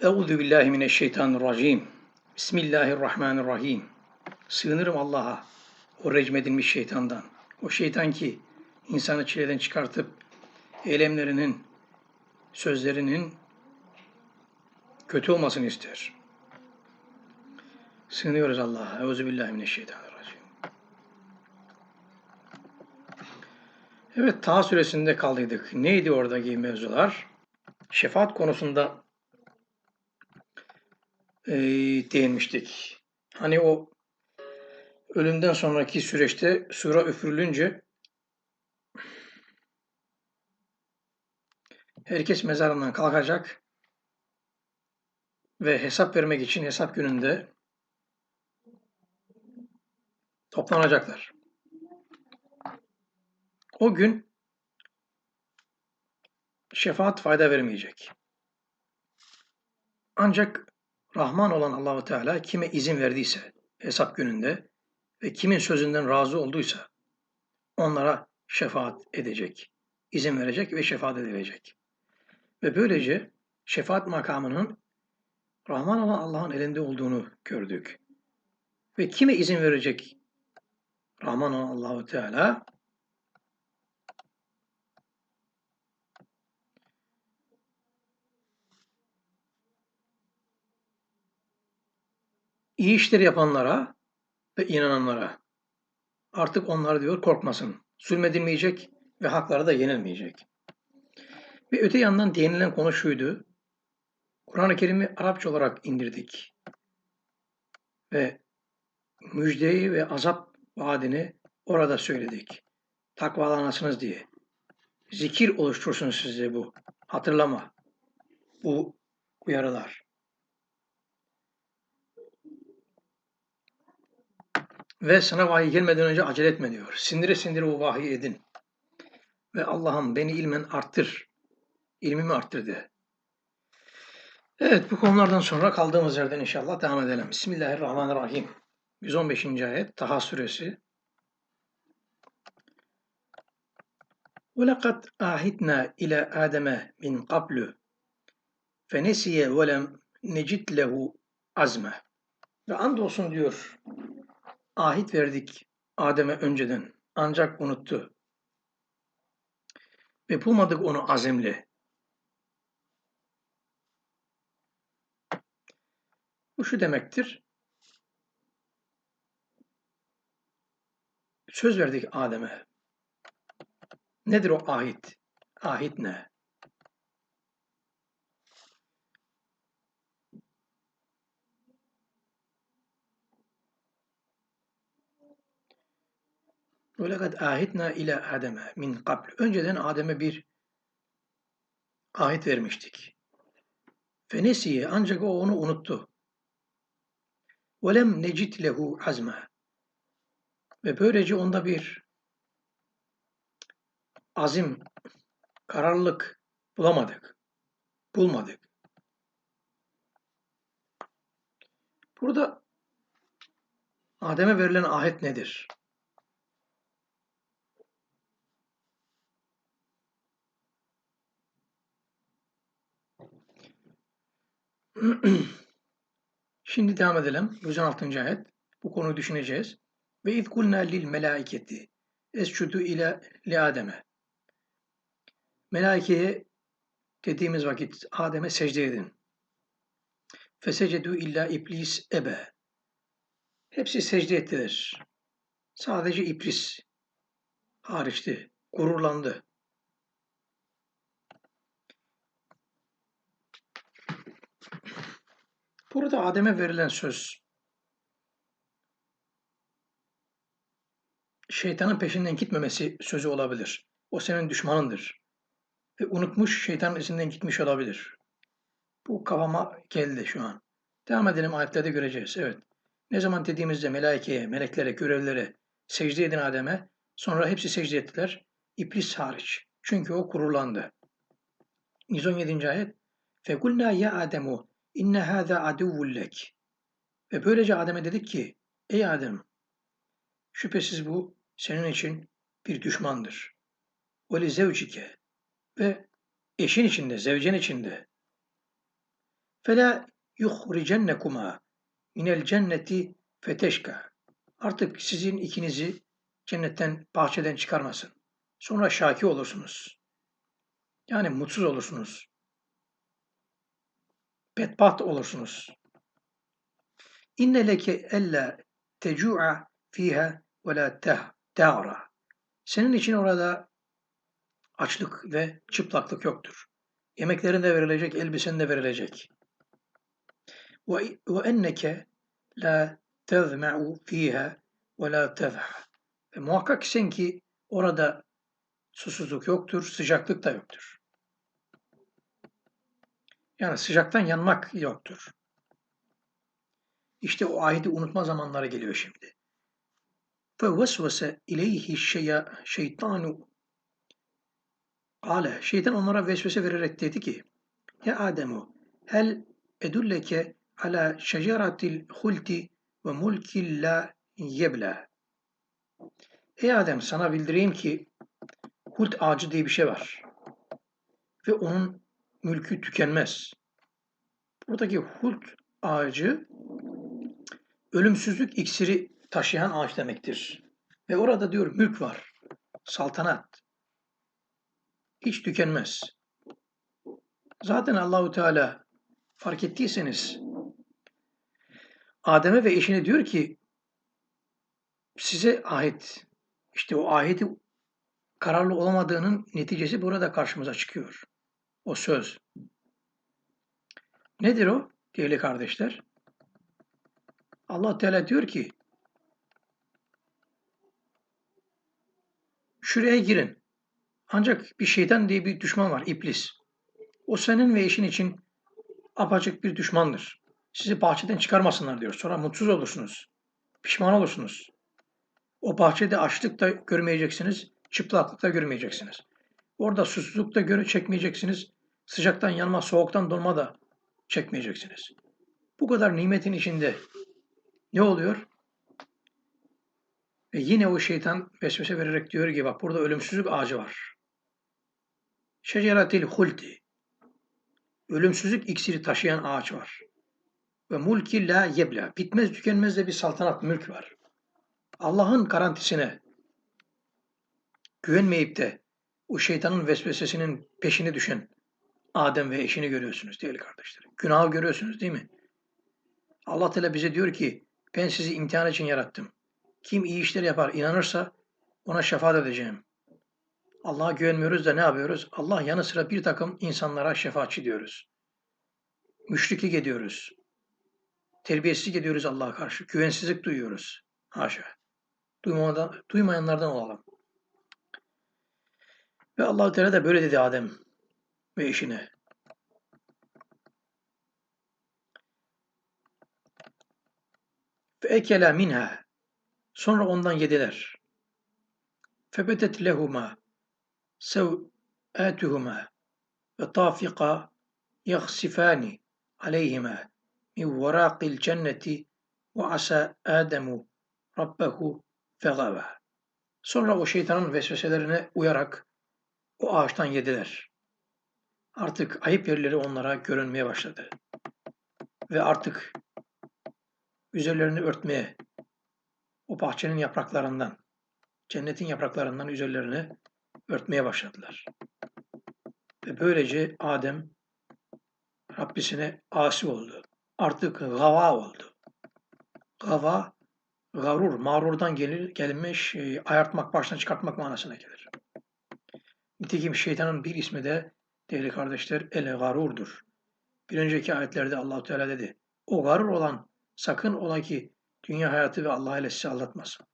Euzu billahi mineşşeytanirracim. Bismillahirrahmanirrahim. Sığınırım Allah'a, o recmedilmiş şeytandan. O şeytan ki insanı çileden çıkartıp eylemlerinin, sözlerinin kötü olmasını ister. Sığınıyoruz Allah'a. Euzu billahi mineşşeytanirracim. Evet, Taha suresinde kaldıydık. Neydi oradaki mevzular? Şefaat konusunda e, değinmiştik. Hani o ölümden sonraki süreçte sura üfürülünce herkes mezarından kalkacak ve hesap vermek için hesap gününde toplanacaklar. O gün şefaat fayda vermeyecek. Ancak Rahman olan Allahu Teala kime izin verdiyse hesap gününde ve kimin sözünden razı olduysa onlara şefaat edecek, izin verecek ve şefaat edilecek. Ve böylece şefaat makamının Rahman olan Allah'ın elinde olduğunu gördük. Ve kime izin verecek Rahman olan Allahu Teala? İyi işler yapanlara ve inananlara. Artık onlar diyor korkmasın. Zulmedilmeyecek ve hakları da yenilmeyecek. Ve öte yandan değinilen konu şuydu. Kur'an-ı Kerim'i Arapça olarak indirdik. Ve müjdeyi ve azap vaadini orada söyledik. Takvalanasınız diye. Zikir oluştursun size bu. Hatırlama. Bu uyarılar. Ve sana vahiy gelmeden önce acele etme diyor. Sindire sindire o vahiy edin. Ve Allah'ım beni ilmen arttır. İlmimi arttır de. Evet bu konulardan sonra kaldığımız yerden inşallah devam edelim. Bismillahirrahmanirrahim. 115. ayet Taha suresi. وَلَقَدْ آهِدْنَا إِلَى آدَمَ مِنْ قَبْلُ فَنَسِيَ وَلَمْ نَجِدْ لَهُ azme. Ve andolsun diyor ahit verdik Adem'e önceden ancak unuttu. Ve bulmadık onu azimli. Bu şu demektir. Söz verdik Adem'e. Nedir o ahit? Ahit ne? Ve lekad ahitna ile Adem'e min kabl. Önceden Adem'e bir ahit vermiştik. Fenesiye ancak o onu unuttu. Ve lem necit lehu azma. Ve böylece onda bir azim, kararlılık bulamadık. Bulmadık. Burada Adem'e verilen ahit nedir? Şimdi devam edelim. 116. ayet. Bu konuyu düşüneceğiz. Ve iz kulna lil melaiketi escudu ile li Adem'e. Melaikeye dediğimiz vakit Adem'e secde edin. Fesecedu illa iblis ebe. Hepsi secde ettiler. Sadece iblis hariçti. Gururlandı. Burada Adem'e verilen söz şeytanın peşinden gitmemesi sözü olabilir. O senin düşmanındır. Ve unutmuş şeytanın izinden gitmiş olabilir. Bu kafama geldi şu an. Devam edelim ayetlerde göreceğiz. Evet. Ne zaman dediğimizde melaikeye, meleklere, görevlilere secde edin Adem'e. Sonra hepsi secde ettiler. İblis hariç. Çünkü o kururlandı. 117. ayet. Fekulna ya Ademu inne hâzâ aduvullek. Ve böylece Adem'e dedik ki, ey Adem, şüphesiz bu senin için bir düşmandır. Ve li zevcike ve eşin içinde, zevcen içinde. Fela yuhricennekuma minel cenneti feteşka. Artık sizin ikinizi cennetten, bahçeden çıkarmasın. Sonra şaki olursunuz. Yani mutsuz olursunuz. Bedbaht olursunuz. İnne leke ella tecu'a fiha ve la tehra. Senin için orada açlık ve çıplaklık yoktur. Yemeklerin de verilecek, elbisen de verilecek. Ve enneke la tezme'u fiha ve la tezha. Ve muhakkak sen ki orada susuzluk yoktur, sıcaklık da yoktur. Yani sıcaktan yanmak yoktur. İşte o ahidi unutma zamanları geliyor şimdi. فَوَسْوَسَ اِلَيْهِ şeytanu Kale, şeytan onlara vesvese vererek dedi ki, Ya Ademu, hel edulleke ala şeceratil hulti ve mulkil la yebla. Ey Adem sana bildireyim ki hult ağacı diye bir şey var. Ve onun mülkü tükenmez. Buradaki hult ağacı ölümsüzlük iksiri taşıyan ağaç demektir. Ve orada diyor mülk var, saltanat. Hiç tükenmez. Zaten Allahu Teala fark ettiyseniz Adem'e ve eşine diyor ki size ahit işte o ahiti kararlı olamadığının neticesi burada karşımıza çıkıyor. O söz. Nedir o değerli kardeşler? Allah Teala diyor ki şuraya girin. Ancak bir şeytan diye bir düşman var, iblis. O senin ve eşin için apaçık bir düşmandır. Sizi bahçeden çıkarmasınlar diyor. Sonra mutsuz olursunuz. Pişman olursunuz. O bahçede açlık da görmeyeceksiniz, çıplaklık da görmeyeceksiniz. Orada susuzluk da göre çekmeyeceksiniz. Sıcaktan yanma, soğuktan donma da çekmeyeceksiniz. Bu kadar nimetin içinde ne oluyor? Ve yine o şeytan vesvese vererek diyor ki bak burada ölümsüzlük ağacı var. Şeceratil huldi. Ölümsüzlük iksiri taşıyan ağaç var. Ve mulki la yebla. Bitmez tükenmez de bir saltanat mülk var. Allah'ın garantisine güvenmeyip de o şeytanın vesvesesinin peşine düşen Adem ve eşini görüyorsunuz değerli kardeşlerim. Günahı görüyorsunuz değil mi? Allah Teala bize diyor ki ben sizi imtihan için yarattım. Kim iyi işler yapar inanırsa ona şefaat edeceğim. Allah'a güvenmiyoruz da ne yapıyoruz? Allah yanı sıra bir takım insanlara şefaatçi diyoruz. Müşriklik ediyoruz. Terbiyesizlik ediyoruz Allah'a karşı. Güvensizlik duyuyoruz. Haşa. Duymadan, duymayanlardan olalım. Ve allah Teala da böyle dedi Adem ve eşine. Fe ekela minha. Sonra ondan yediler. Febetet lehuma sev'atuhuma ve tafika yaksifani aleyhima min varakil cenneti ve asa Ademu rabbehu fegava. Sonra o şeytanın vesveselerine uyarak o ağaçtan yediler. Artık ayıp yerleri onlara görünmeye başladı. Ve artık üzerlerini örtmeye, o bahçenin yapraklarından, cennetin yapraklarından üzerlerini örtmeye başladılar. Ve böylece Adem Rabbisine asi oldu. Artık gava oldu. Gava, garur, mağrurdan gelir, gelmiş, e, ayartmak, baştan çıkartmak manasına gelir. Nitekim şeytanın bir ismi de değerli kardeşler el garurdur. Bir önceki ayetlerde Allahu Teala dedi. O garur olan sakın ola ki dünya hayatı ve Allah ile sizi aldatmasın.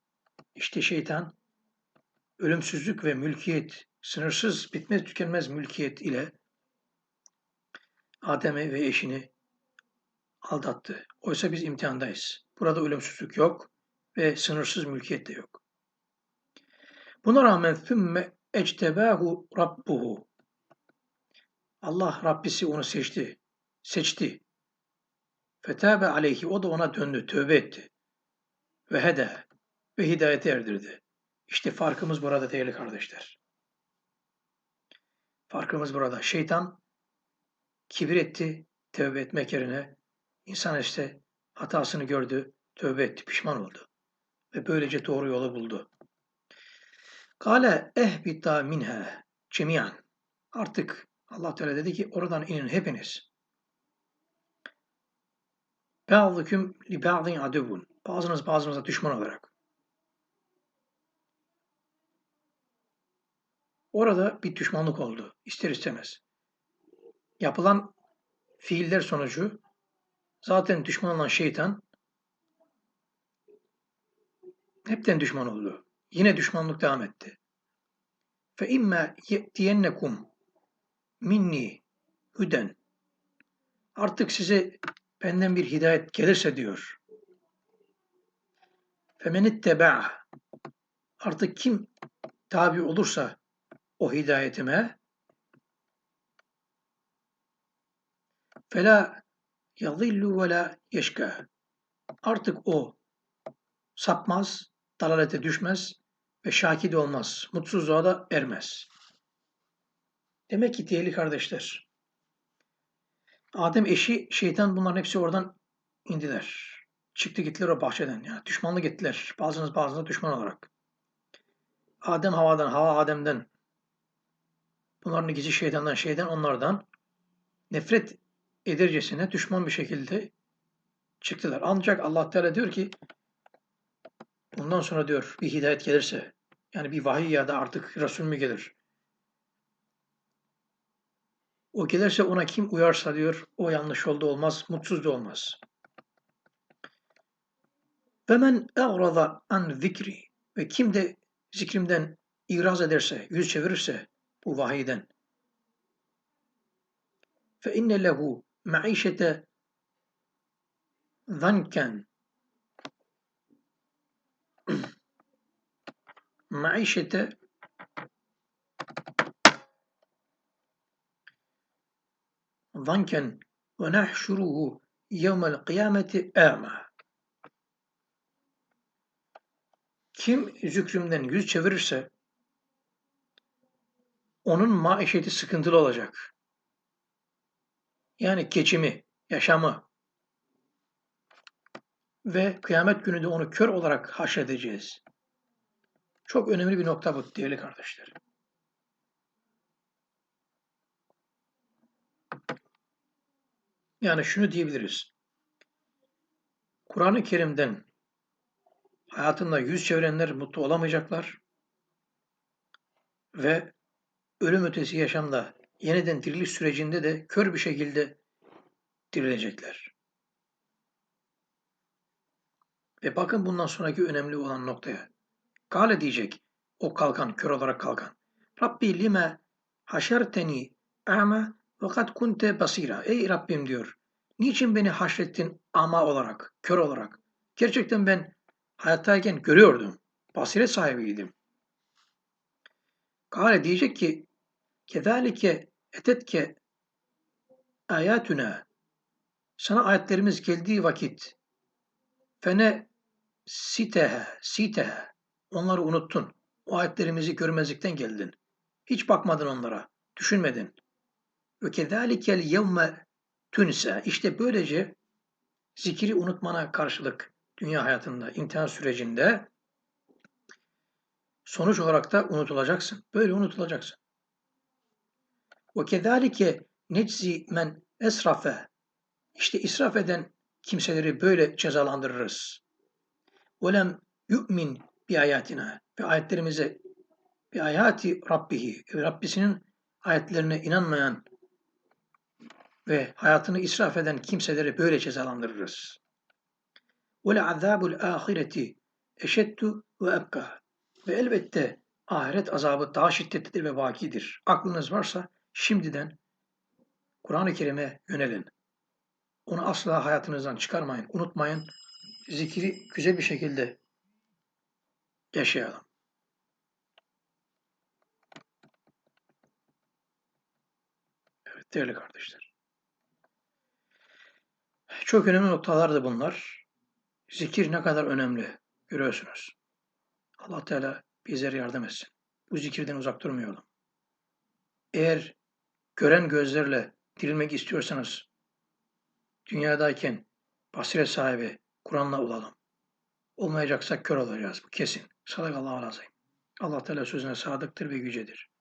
İşte şeytan ölümsüzlük ve mülkiyet, sınırsız, bitmez tükenmez mülkiyet ile Adem'i ve eşini aldattı. Oysa biz imtihandayız. Burada ölümsüzlük yok ve sınırsız mülkiyet de yok. Buna rağmen ثُمَّ اَجْتَبَاهُ Rabbuhu. Allah Rabbisi onu seçti. Seçti. Fetabe aleyhi o da ona döndü, tövbe etti. Ve hede ve hidayete erdirdi. İşte farkımız burada değerli kardeşler. Farkımız burada. Şeytan kibir etti, tövbe etmek yerine insan işte hatasını gördü, tövbe etti, pişman oldu. Ve böylece doğru yolu buldu. Kale ehbita minha cemiyan. Artık Allah Teala dedi ki oradan inin hepiniz. Ba'düküm li ba'din aduvun. Bazınız bazınıza düşman olarak. Orada bir düşmanlık oldu. ister istemez. Yapılan fiiller sonucu zaten düşman olan şeytan hepten düşman oldu. Yine düşmanlık devam etti. Fe imme ye'tiyennekum minni hüden. Artık size benden bir hidayet gelirse diyor. Femenitteba'a. Artık kim tabi olursa o hidayetime fela yadillu ve la yeşka. Artık o sapmaz, dalalete düşmez ve şakid olmaz. Mutsuzluğa da ermez. Demek ki değerli kardeşler, Adem eşi, şeytan bunların hepsi oradan indiler. Çıktı gittiler o bahçeden. Yani düşmanlık ettiler. Bazınız bazınıza düşman olarak. Adem havadan, hava Adem'den. Bunların ikisi şeytandan, şeyden onlardan. Nefret edercesine düşman bir şekilde çıktılar. Ancak Allah Teala diyor ki bundan sonra diyor bir hidayet gelirse yani bir vahiy ya da artık Resul mü gelir? O gelirse ona kim uyarsa diyor o yanlış oldu olmaz, mutsuz da olmaz. Ve men e'rada an zikri ve kim de zikrimden iraz ederse, yüz çevirirse bu vahiyden fe inne lehu maişete zanken zanken ve nahşuruhu yevmel kıyameti âmâ. Kim zükrümden yüz çevirirse onun maişeti sıkıntılı olacak. Yani geçimi, yaşamı ve kıyamet günü de onu kör olarak haşredeceğiz. Çok önemli bir nokta bu değerli kardeşler. Yani şunu diyebiliriz. Kur'an-ı Kerim'den hayatında yüz çevirenler mutlu olamayacaklar ve ölüm ötesi yaşamda yeniden diriliş sürecinde de kör bir şekilde dirilecekler. Ve bakın bundan sonraki önemli olan noktaya. Kale diyecek o kalkan, kör olarak kalkan. Rabbi lime haşerteni ama kad kunte basira. Ey Rabbim diyor. Niçin beni haşrettin ama olarak, kör olarak? Gerçekten ben hayattayken görüyordum. Basiret sahibiydim. Kale diyecek ki Kezalike etetke ayatuna sana ayetlerimiz geldiği vakit fene sitehe sitehe onları unuttun. O ayetlerimizi görmezlikten geldin. Hiç bakmadın onlara. Düşünmedin. Ve kezalikel yevme tünse işte böylece zikri unutmana karşılık dünya hayatında, imtihan sürecinde sonuç olarak da unutulacaksın. Böyle unutulacaksın. Ve kezalike neczi men esrafe. İşte israf eden kimseleri böyle cezalandırırız. Velem yu'min bi ayatina ve ayetlerimize bi ayati Rabbihi Rabbisinin ayetlerine inanmayan ve hayatını israf eden kimseleri böyle cezalandırırız. Azabul ahireti eşeddu ve ebka. Ve elbette ahiret azabı daha şiddetlidir ve vakidir. Aklınız varsa Şimdiden Kur'an-ı Kerim'e yönelin. Onu asla hayatınızdan çıkarmayın, unutmayın. Zikri güzel bir şekilde yaşayalım. Evet değerli kardeşler. Çok önemli noktalardı bunlar. Zikir ne kadar önemli görüyorsunuz. Allah Teala bizlere yardım etsin. Bu zikirden uzak durmayalım. Eğer gören gözlerle dirilmek istiyorsanız dünyadayken basiret sahibi, Kur'an'la olalım. Olmayacaksak kör olacağız. Bu kesin. Sadakallahu lazım. Allah Teala sözüne sadıktır ve yücedir.